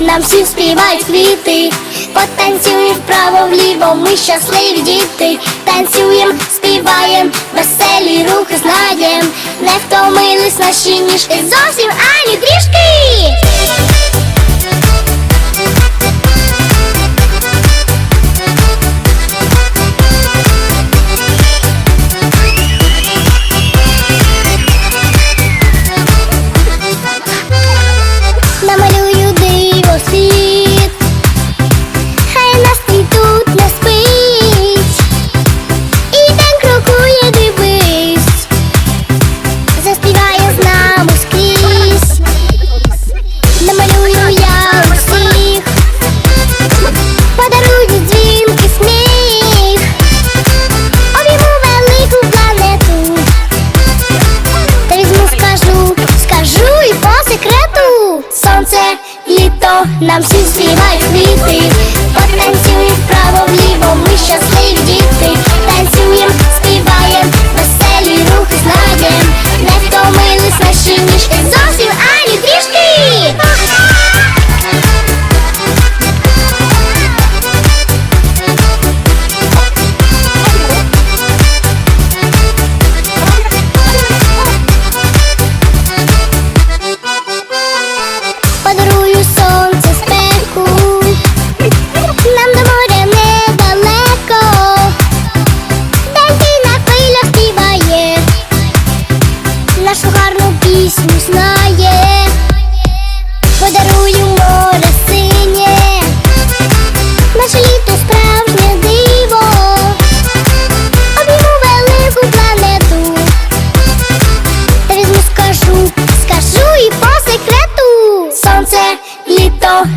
нам всі співають квіти, потанцюємо вправо вліво, ми щасливі діти, танцюєм, співаємо, веселі рухи знаєм, не втомились наші ніжки. нам всі співають квіти Потанцюють вправо, вліво, ми щасливі діти.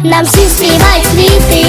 нам всі співають квіти.